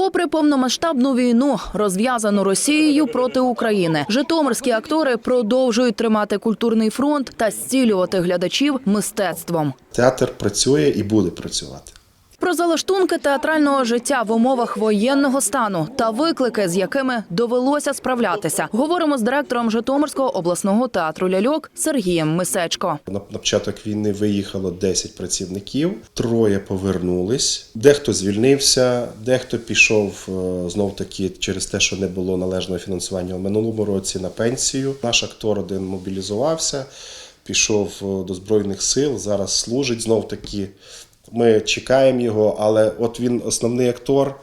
Попри повномасштабну війну, розв'язану Росією проти України, житомирські актори продовжують тримати культурний фронт та зцілювати глядачів мистецтвом. Театр працює і буде працювати. Про залаштунки театрального життя в умовах воєнного стану та виклики, з якими довелося справлятися, говоримо з директором Житомирського обласного театру ляльок Сергієм Мисечко. На початок війни виїхало 10 працівників, троє повернулись. Дехто звільнився, дехто пішов знов таки через те, що не було належного фінансування в минулому році на пенсію. Наш актор один мобілізувався, пішов е, до збройних сил. Зараз служить знов таки. Ми чекаємо його, але от він основний актор.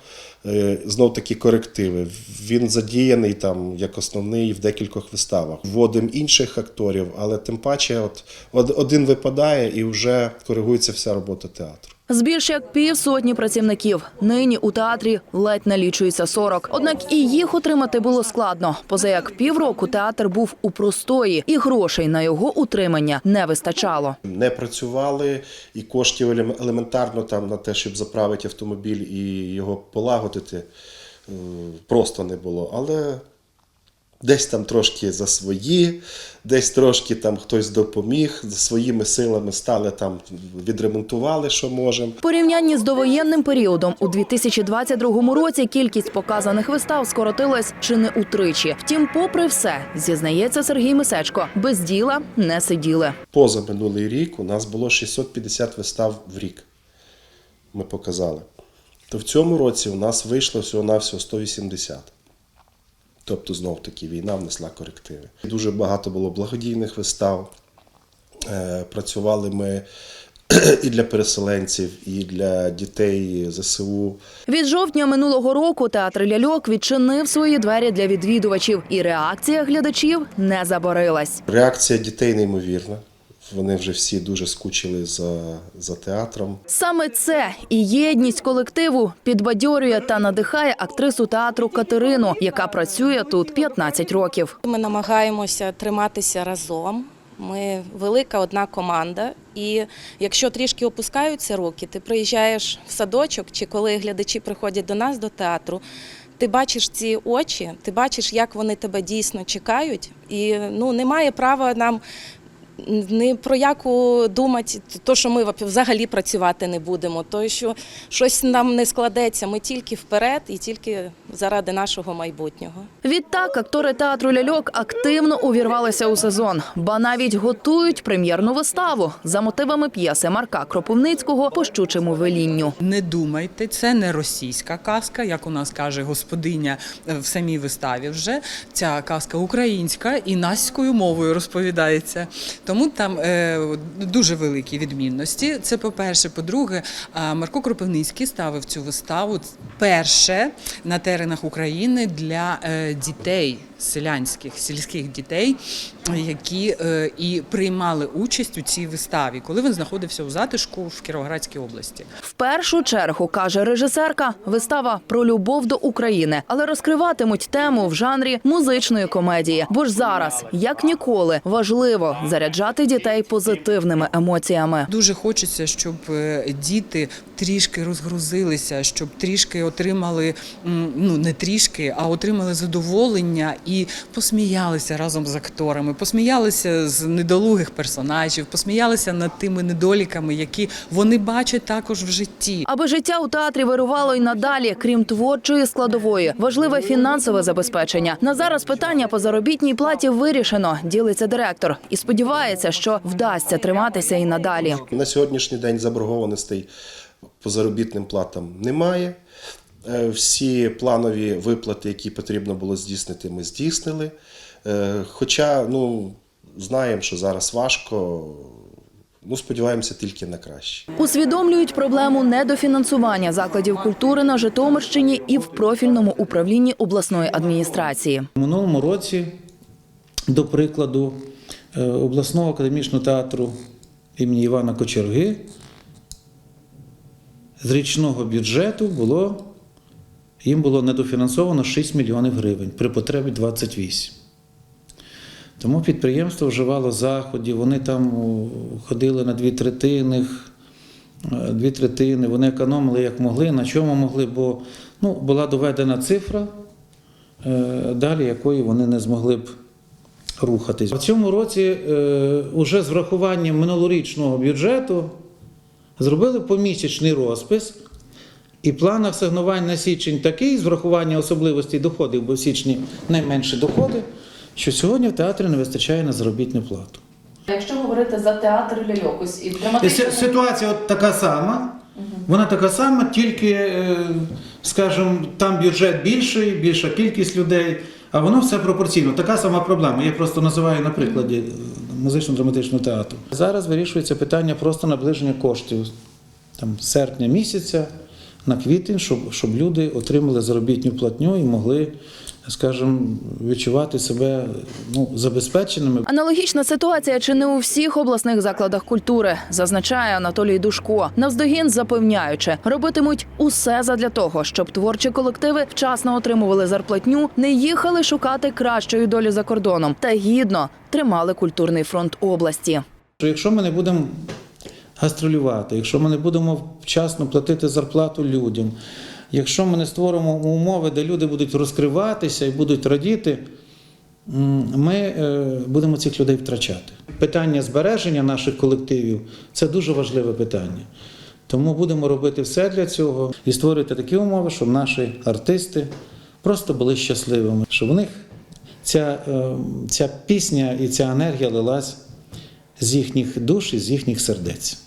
е, Знов такі корективи. Він задіяний там як основний в декількох виставах. Вводимо інших акторів, але тим паче, от од- один випадає і вже коригується вся робота театру. З більш як півсотні працівників нині у театрі ледь налічується 40. Однак і їх отримати було складно. Поза як півроку театр був у простої, і грошей на його утримання не вистачало. Не працювали, і коштів елем- елементарно там на те, щоб заправити автомобіль і його полагодити, просто не було. Але десь там трошки за свої, десь трошки там хтось допоміг, своїми силами стали там, відремонтували, що можемо. Порівнянні з довоєнним періодом у 2022 році кількість показаних вистав скоротилась чи не утричі. Втім, попри все, зізнається Сергій Мисечко, без діла не сиділи. Поза минулий рік у нас було 650 вистав в рік. Ми показали. То в цьому році у нас вийшло всього-навсього 180. Тобто, знов таки, війна внесла корективи. Дуже багато було благодійних вистав. Е, Працювали ми і для переселенців, і для дітей ЗСУ. Від жовтня минулого року театр ляльок відчинив свої двері для відвідувачів, і реакція глядачів не заборилась. Реакція дітей неймовірна. Вони вже всі дуже скучили за, за театром. Саме це і єдність колективу підбадьорює та надихає актрису театру Катерину, яка працює тут 15 років. Ми намагаємося триматися разом. Ми велика одна команда, і якщо трішки опускаються руки, ти приїжджаєш в садочок, чи коли глядачі приходять до нас до театру, ти бачиш ці очі, ти бачиш, як вони тебе дійсно чекають, і ну немає права нам. Ні про яку думати, то що ми взагалі працювати не будемо, то що щось нам не складеться. Ми тільки вперед і тільки заради нашого майбутнього. Відтак актори театру ляльок активно увірвалися у сезон, ба навіть готують прем'єрну виставу за мотивами п'єси Марка Кропивницького по щучому велінню. Не думайте, це не російська казка, як у нас каже господиня е, в самій виставі. Вже ця казка українська і наською мовою розповідається. Тому там е, дуже великі відмінності. Це по-перше. По-друге, Марко Кропивницький ставив цю виставу перше на теренах України для е, дітей селянських, сільських дітей, які е, і приймали участь у цій виставі, коли він знаходився у затишку в Кіровоградській області. В першу чергу каже режисерка, вистава про любов до України, але розкриватимуть тему в жанрі музичної комедії. Бо ж зараз, як ніколи, важливо заряджати дітей позитивними емоціями. Дуже хочеться, щоб е, діти трішки розгрузилися, щоб трішки отримали ну не трішки, а отримали задоволення і посміялися разом з акторами, посміялися з недолугих персонажів, посміялися над тими недоліками, які вони бачать також в житті. Аби життя у театрі вирувало й надалі, крім творчої складової, важливе фінансове забезпечення. На зараз питання по заробітній платі вирішено. Ділиться директор і сподівається, що вдасться триматися і надалі. На сьогоднішній день заборгованостей по заробітним платам немає. Е, Всі планові виплати, які потрібно було здійснити, ми здійснили. Е, Хоча ну, знаємо, що зараз важко, ну, сподіваємося тільки на краще. Усвідомлюють проблему недофінансування закладів культури на Житомирщині і в профільному управлінні обласної адміністрації. У минулому році, до прикладу, е, обласного академічного театру імені Івана Кочерги з річного бюджету було, їм було недофінансовано 6 мільйонів гривень при потребі 28. Тому підприємство вживало заходів, вони там ходили на дві третинних, е, дві третини. Вони економили як могли, на чому могли, бо ну, була доведена цифра, е, далі якої вони не змогли б рухатись. В цьому році е, уже з врахуванням минулорічного бюджету зробили помісячний розпис. І план асигнувань на січень такий з врахуванням особливостей доходів, бо в січні найменші доходи, що сьогодні в театрі не вистачає на заробітну плату. Якщо говорити за театр ляльок, ось і І Ситуація от така сама. Вона така сама, тільки, е, скажімо, там бюджет більший, більша кількість людей, а воно все пропорційно. Така сама проблема. Я просто називаю на прикладі е, музично-драматичного театру. Зараз вирішується питання просто наближення коштів там, серпня місяця на квітень, щоб, щоб люди отримали заробітну платню і могли, скажімо, відчувати себе ну, забезпеченими. Аналогічна ситуація чи не у всіх обласних закладах культури, зазначає Анатолій Душко. Навздогін запевняючи, робитимуть усе задля того, щоб творчі колективи вчасно отримували зарплатню, не їхали шукати кращої долі за кордоном та гідно тримали культурний фронт області. якщо ми не будемо гастролювати, якщо ми не будемо вчасно платити зарплату людям, якщо ми не створимо умови, де люди будуть розкриватися і будуть радіти, ми е, будемо цих людей втрачати. Питання збереження наших колективів це дуже важливе питання. Тому будемо робити все для цього і створити такі умови, щоб наші артисти просто були щасливими, щоб в них ця, е, ця пісня і ця енергія лилась з їхніх душ і з їхніх сердець.